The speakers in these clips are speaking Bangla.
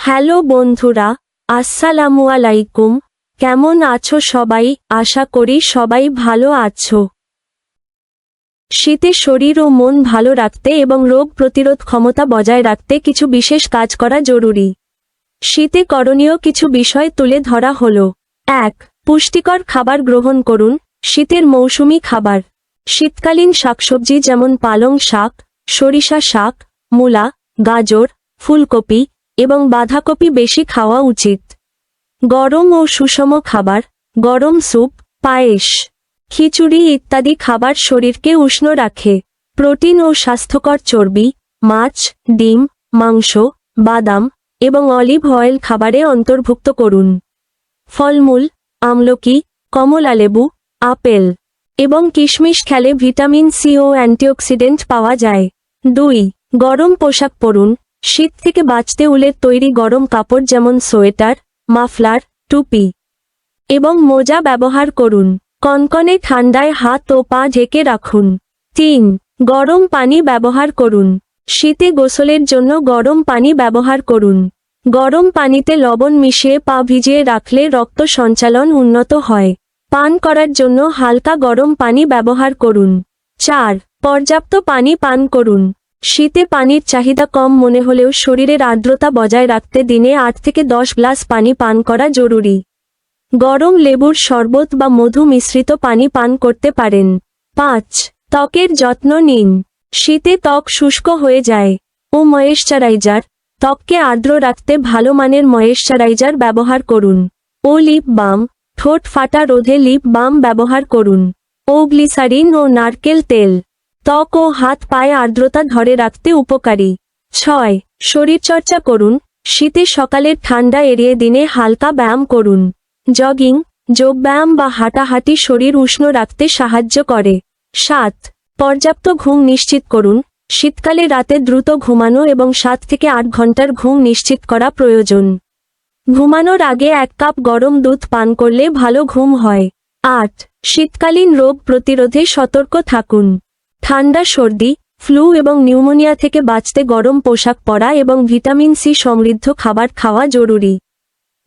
হ্যালো বন্ধুরা, আসসালামু আলাইকুম। কেমন আছো সবাই? আশা করি সবাই ভালো আছো। শীতে শরীর ও মন ভালো রাখতে এবং রোগ প্রতিরোধ ক্ষমতা বজায় রাখতে কিছু বিশেষ কাজ করা জরুরি। শীতে করণীয় কিছু বিষয় তুলে ধরা হল। এক, পুষ্টিকর খাবার গ্রহণ করুন। শীতের মৌসুমি খাবার। শীতকালীন শাকসবজি যেমন পালং শাক, সরিষা শাক, মূলা, গাজর, ফুলকপি এবং বাঁধাকপি বেশি খাওয়া উচিত। গরম ও সুষম খাবার, গরম স্যুপ, পায়েস, খিচুড়ি ইত্যাদি খাবার শরীরকে উষ্ণ রাখে। প্রোটিন ও স্বাস্থ্যকর চর্বি, মাছ, ডিম, মাংস, বাদাম এবং অলিভ অয়েল খাবারে অন্তর্ভুক্ত করুন। ফলমূল, আমলকি কমলালেবু আপেল এবং কিশমিশ খেলে ভিটামিন সি ও অ্যান্টিঅক্সিডেন্ট পাওয়া যায়। দুই, গরম পোশাক পরুন। শীত থেকে বাঁচতে উলের তৈরি গরম কাপড় যেমন সোয়েটার, মাফলার, টুপি এবং মোজা ব্যবহার করুন। কনকনে ঠান্ডায় হাত ও পা ঢেকে রাখুন। তিন, গরম পানি ব্যবহার করুন। শীতে গোসলের জন্য গরম পানি ব্যবহার করুন। গরম পানিতে লবণ মিশিয়ে পা ভিজিয়ে রাখলে রক্ত সঞ্চালন উন্নত হয়। পান করার জন্য হালকা গরম পানি ব্যবহার করুন। চার, পর্যাপ্ত পানি পান করুন। শীতে পানির চাহিদা কম মনে হলেও শরীরের আর্দ্রতা বজায় রাখতে দিনে আট থেকে দশ গ্লাস পানি পান করা জরুরি। গরম লেবুর শরবত বা মধু মিশ্রিত পানি পান করতে পারেন। পাঁচ, ত্বকের যত্ন নিন। শীতে ত্বক শুষ্ক হয়ে যায় ও ময়েশ্চারাইজার, ত্বককে আর্দ্র রাখতে ভালো মানের ময়েশ্চারাইজার ব্যবহার করুন। ও লিপ বাম, ঠোঁট ফাটা রোধে লিপ বাম ব্যবহার করুন। ও গ্লিসারিন ও নারকেল তেল। ত্বক ও হাত পায়ে আর্দ্রতা ধরে রাখতে উপকারী। ছয়, শরীরচর্চা করুন। শীতে সকালের ঠান্ডা এড়িয়ে দিনে হালকা ব্যায়াম করুন। জগিং, যোগব্যায়াম বা হাঁটাহাঁটি শরীর উষ্ণ রাখতে সাহায্য করে। সাত, পর্যাপ্ত ঘুম নিশ্চিত করুন। শীতকালে রাতে দ্রুত ঘুমানো এবং সাত থেকে আট ঘণ্টার ঘুম নিশ্চিত করা প্রয়োজন। ঘুমানোর আগে এক কাপ গরম দুধ পান করলে ভালো ঘুম হয়। আট, শীতকালীন রোগ প্রতিরোধে সতর্ক থাকুন। ঠান্ডা, সর্দি, ফ্লু এবং নিউমোনিয়া থেকে বাঁচতে গরম পোশাক পরা এবং ভিটামিন সি সমৃদ্ধ খাবার খাওয়া জরুরি।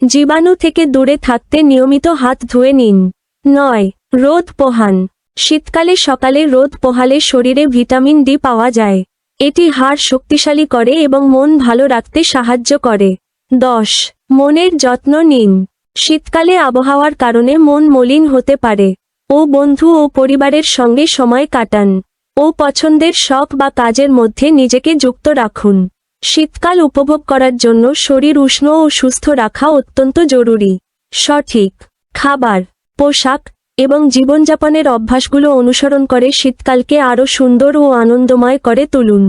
জীবাণু থেকে দূরে থাকতে নিয়মিত হাত ধুয়ে নিন। নয়, রোদ পোহান। শীতকালে সকালে রোদ পোহালে শরীরে ভিটামিন ডি পাওয়া যায়। এটি হাড় শক্তিশালী করে এবং মন ভালো রাখতে সাহায্য করে। দশ, মনের যত্ন নিন। শীতকালে আবহাওয়ার কারণে মন মলিন হতে পারে। ও বন্ধু ও পরিবারের সঙ্গে সময় কাটান। ও পছন্দের শখ বা কাজের মধ্যে নিজেকে যুক্ত রাখুন। শীতকাল উপভোগ করার জন্য শরীর উষ্ণ ও সুস্থ রাখা অত্যন্ত জরুরি। সঠিক খাবার, পোশাক এবং জীবনযাপনের অভ্যাসগুলো অনুসরণ করে শীতকালকে আরও সুন্দর ও আনন্দময় করে তুলুন।